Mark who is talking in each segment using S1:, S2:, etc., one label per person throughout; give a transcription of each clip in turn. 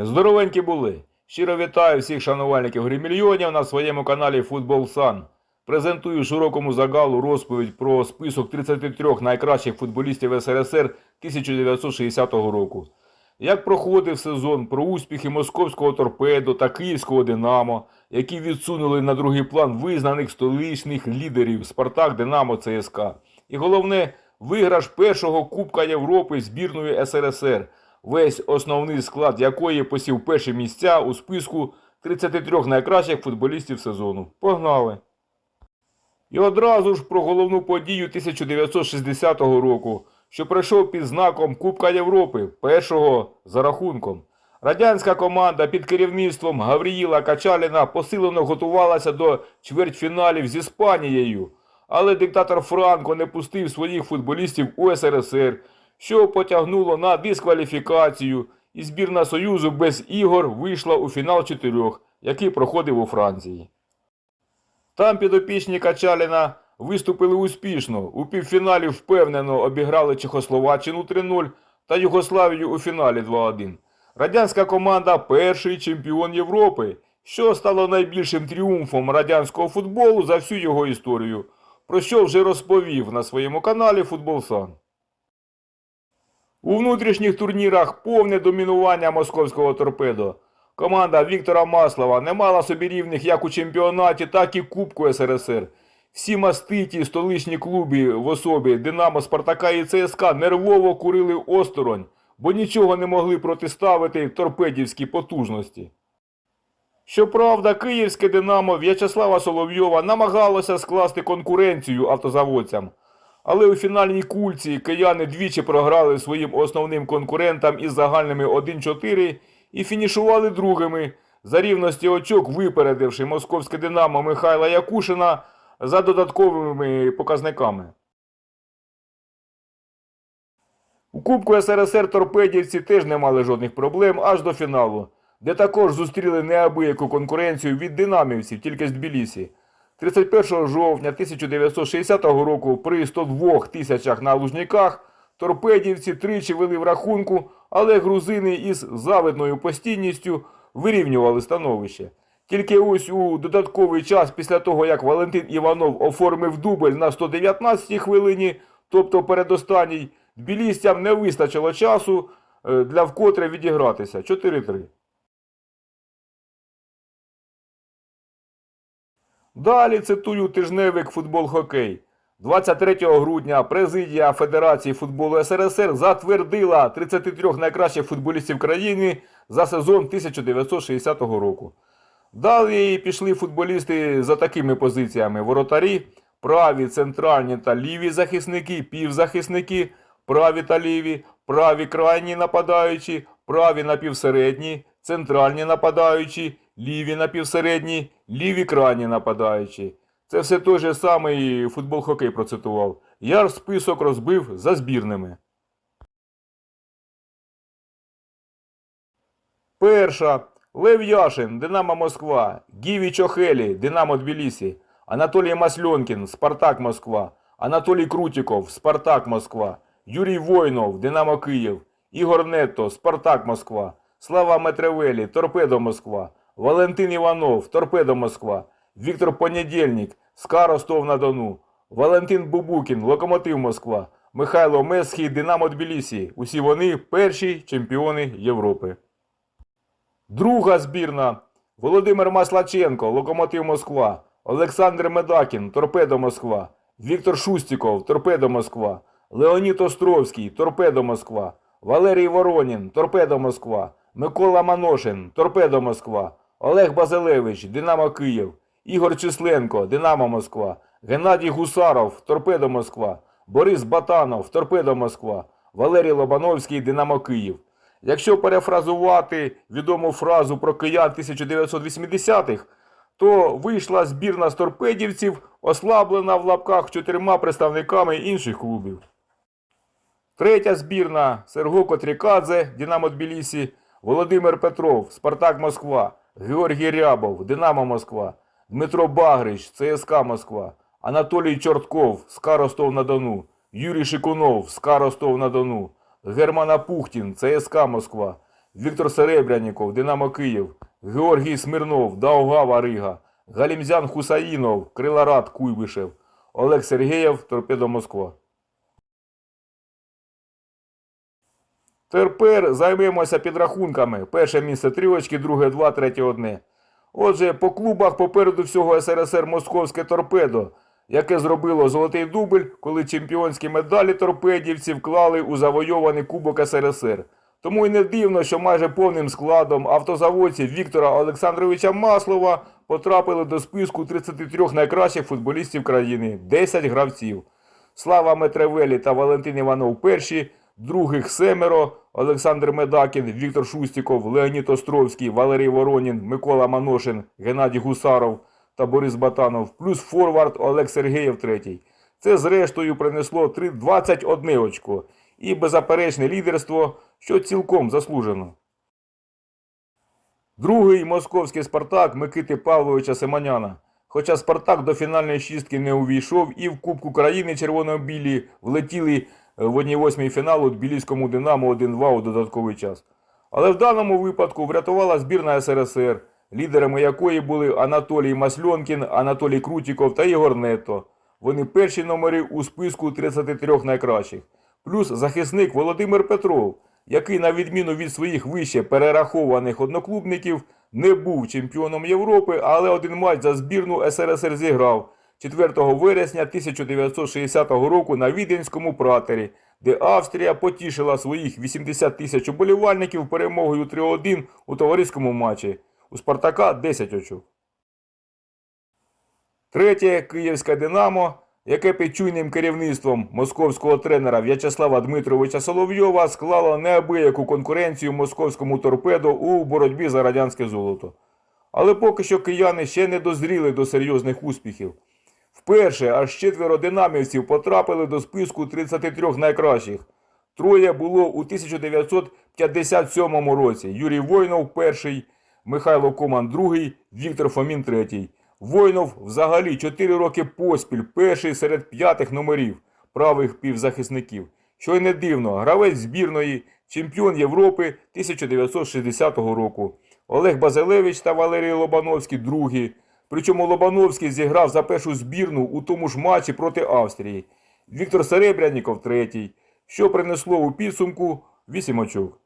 S1: Здоровенькі були. Щиро вітаю всіх шанувальників гримільйонів на своєму каналі Футбол Сан. Презентую широкому загалу розповідь про список 33 найкращих футболістів СРСР 1960 року. Як проходив сезон про успіхи московського торпедо та київського Динамо, які відсунули на другий план визнаних столичних лідерів Спартак, Динамо, ЦСКА. І головне, виграш першого Кубка Європи збірної СРСР, весь основний склад якої посів перші місця у списку 33 найкращих футболістів сезону. Погнали! І одразу ж про головну подію 1960 року, що пройшов під знаком Кубка Європи, першого за рахунком. Радянська команда під керівництвом Гавріїла Качаліна посилено готувалася до чвертьфіналів з Іспанією, але диктатор Франко не пустив своїх футболістів у СРСР, що потягнуло на дискваліфікацію, і збірна Союзу без ігор вийшла у фінал чотирьох, який проходив у Франції. Там підопічні Качаліна виступили успішно. У півфіналі впевнено обіграли Чехословаччину 3-0 та Югославію у фіналі 2-1. Радянська команда перший чемпіон Європи, що стало найбільшим тріумфом радянського футболу за всю його історію, про що вже розповів на своєму каналі Футболсан. У внутрішніх турнірах повне домінування московського торпедо. Команда Віктора Маслова не мала собі рівних як у чемпіонаті, так і Кубку СРСР. Всі маститі столичні клуби в особі Динамо, Спартака і ЦСКА нервово курили осторонь, бо нічого не могли протиставити торпедівській потужності. Щоправда, київське Динамо В'ячеслава Соловйова намагалося скласти конкуренцію автозаводцям. Але у фінальній кульці кияни двічі програли своїм основним конкурентам із загальними 1-4 і фінішували другими, за рівності очок випередивши московське Динамо Михайла Якушина за додатковими показниками. У Кубку СРСР торпедівці теж не мали жодних проблем аж до фіналу, де також зустріли неабияку конкуренцію від динамівців тільки з Тбілісі. 31 жовтня 1960 року при 102 тисячах на Лужниках торпедівці тричі вели в рахунку, але грузини із завидною постійністю вирівнювали становище. Тільки ось у додатковий час після того, як Валентин Іванов оформив дубль на 119 хвилині, тобто передостанній, тбілістям не вистачило часу е, для вкотре відігратися 4-3. Далі цитую тижневик футбол-хокей. 23 грудня президія Федерації футболу СРСР затвердила 33 найкращих футболістів країни за сезон 1960 року. Далі пішли футболісти за такими позиціями: воротарі, праві, центральні та ліві захисники, півзахисники, праві та ліві, праві крайні нападаючі, праві напівсередні, центральні нападаючі, ліві напівсередні, ліві крайні нападаючі. Це все той же самий футбол-хокей процитував. Я список розбив за збірними. Перша. Лев Яшин, Динамо Москва. Гіві Чохелі, Динамо Тбілісі. Анатолій Масльонкін, Спартак Москва. Анатолій Крутіков, Спартак Москва. Юрій Войнов, Динамо Київ. Ігор Нетто, Спартак Москва. Слава Метревелі, Торпедо Москва. Валентин Іванов, Торпедо Москва. Віктор Понедільник, СКА Ростов-на-Дону. Валентин Бубукін, Локомотив Москва. Михайло Месхій, Динамо Тбілісі. Усі вони перші чемпіони Європи. Друга збірна. Володимир Маслаченко, Локомотив Москва. Олександр Медакін, Торпедо Москва. Віктор Шустіков, Торпедо Москва. Леонід Островський, Торпедо Москва. Валерій Воронін, Торпедо Москва. Микола Маношин, Торпедо Москва. Олег Базилевич, Динамо Київ. Ігор Численко, Динамо Москва. Геннадій Гусаров, Торпедо Москва. Борис Батанов, Торпедо Москва. Валерій Лобановський, Динамо Київ. Якщо перефразувати відому фразу про киян 1980-х, то вийшла збірна з торпедівців, ослаблена в лапках чотирма представниками інших клубів. Третя збірна Серго Котрікадзе, Динамо Тбілісі, Володимир Петров, Спартак Москва, Георгій Рябов, Динамо Москва, Дмитро Багрич, ЦСКА Москва, Анатолій Чортков, СКА Ростов-на-Дону, Юрій Шикунов, СКА Ростов-на-Дону, Герман Апухтін, ЦСКА Москва, Віктор Серебряніков, Динамо Київ, Георгій Смирнов, Даугава Рига, Галімзян Хусаїнов, Криларат Куйбишев, Олег Сергеєв, Торпедо Москва. Тепер займемося підрахунками. Перше місце три очки, друге два, третє одне. Отже, по клубах попереду всього СРСР Московське торпедо, яке зробило золотий дубль, коли чемпіонські медалі торпедівці вклали у завойований Кубок СРСР. Тому й не дивно, що майже повним складом автозаводців Віктора Олександровича Маслова потрапили до списку 33 найкращих футболістів країни 10 гравців. Слава Метревелі та Валентин Іванов перші, других семеро Олександр Медакін, Віктор Шустіков, Леонід Островський, Валерій Воронін, Микола Маношин, Геннадій Гусаров та Борис Батанов, плюс форвард Олег Сергеєв третій. Це зрештою принесло три- 21 очко і беззаперечне лідерство, що цілком заслужено. Другий московський Спартак Микити Павловича Семеняна. Хоча Спартак до фінальної шістки не увійшов і в Кубку країни червоно-білі влетіли в 1-8 фіналу Тбіліському Динамо 1-2 у додатковий час. Але в даному випадку врятувала збірна СРСР, лідерами якої були Анатолій Масльонкін, Анатолій Крутіков та Ігор Нетто. Вони перші номери у списку 33 найкращих. Плюс захисник Володимир Петров, який, на відміну від своїх вище перерахованих одноклубників, не був чемпіоном Європи, але один матч за збірну СРСР зіграв 4 вересня 1960 року на Віденському пратері, де Австрія потішила своїх 80 тисяч уболівальників перемогою 3-1 у товариському матчі. У Спартака 10 очок. Третє київське Динамо, яке під чуйним керівництвом московського тренера В'ячеслава Дмитровича Соловйова склало неабияку конкуренцію московському торпедо у боротьбі за радянське золото. Але поки що кияни ще не дозріли до серйозних успіхів. Вперше аж четверо динамівців потрапили до списку 33 найкращих. Троє було у 1957 році. Юрій Войнов перший, Михайло Коман другий, Віктор Фомін третій. Войнов взагалі 4 роки поспіль перший серед п'ятих номерів правих півзахисників. Що й не дивно, гравець збірної, чемпіон Європи 1960 року. Олег Базилевич та Валерій Лобановський другі. Причому Лобановський зіграв за першу збірну у тому ж матчі проти Австрії. Віктор Серебряніков третій, що принесло у підсумку 8 очок.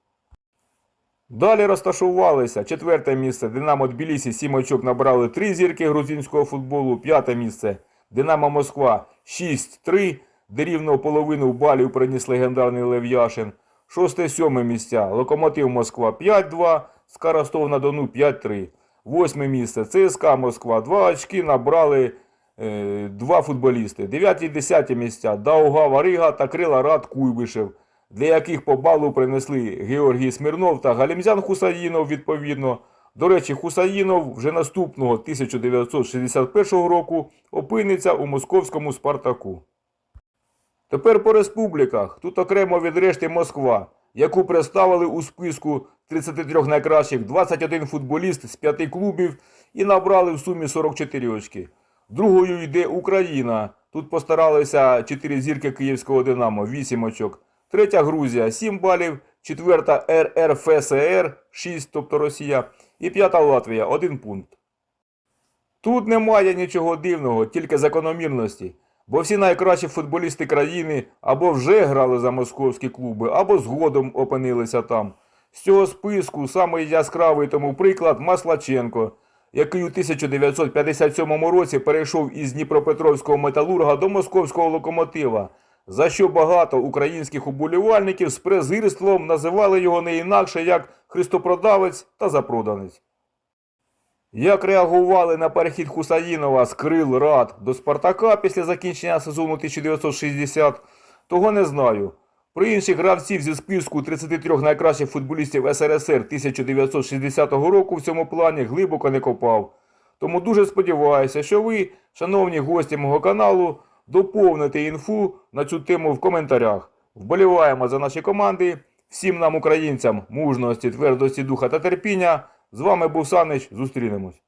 S1: Далі розташувалися четверте місце Динамо Тбілісі 7 очок набрали 3 зірки грузинського футболу, п'яте місце Динамо Москва 6-3, де рівно половину балів приніс легендарний Лев Яшин. Шосте сьоме місця Локомотив Москва 5-2, СКА Ростов на Дону 5-3. Восьме місце ЦСКА Москва 2 очки набрали е, два футболісти. Дев'яті і десяті місця Даугава Рига та Крила Рад Куйбишев для яких по балу принесли Георгій Смірнов та Галімзян Хусаїнов відповідно. До речі, Хусаїнов вже наступного 1961 року опиниться у московському Спартаку. Тепер по республіках. Тут окремо від решти Москва, яку представили у списку 33 найкращих 21 футболіст з 5 клубів і набрали в сумі 44 очки. Другою йде Україна. Тут постаралися 4 зірки київського Динамо, 8 очок. Третя Грузія 7 балів, четверта РРФСР 6, тобто Росія, і п'ята Латвія 1 пункт. Тут немає нічого дивного, тільки закономірності, бо всі найкращі футболісти країни або вже грали за московські клуби, або згодом опинилися там. З цього списку самий яскравий тому приклад Маслаченко, який у 1957 році перейшов із Дніпропетровського металурга до московського локомотива, за що багато українських уболівальників з презирством називали його не інакше як христопродавець та запроданець. Як реагували на перехід Хусаїнова з Крил Рад до Спартака після закінчення сезону 1960, того не знаю. Про інших гравців зі списку 33 найкращих футболістів СРСР 1960 року в цьому плані глибоко не копав. Тому дуже сподіваюся, що ви, шановні гості мого каналу, доповните інфу на цю тему в коментарях. Вболіваємо за наші команди. Всім нам, українцям, мужності, твердості духа та терпіння. З вами був Санич. Зустрінемось.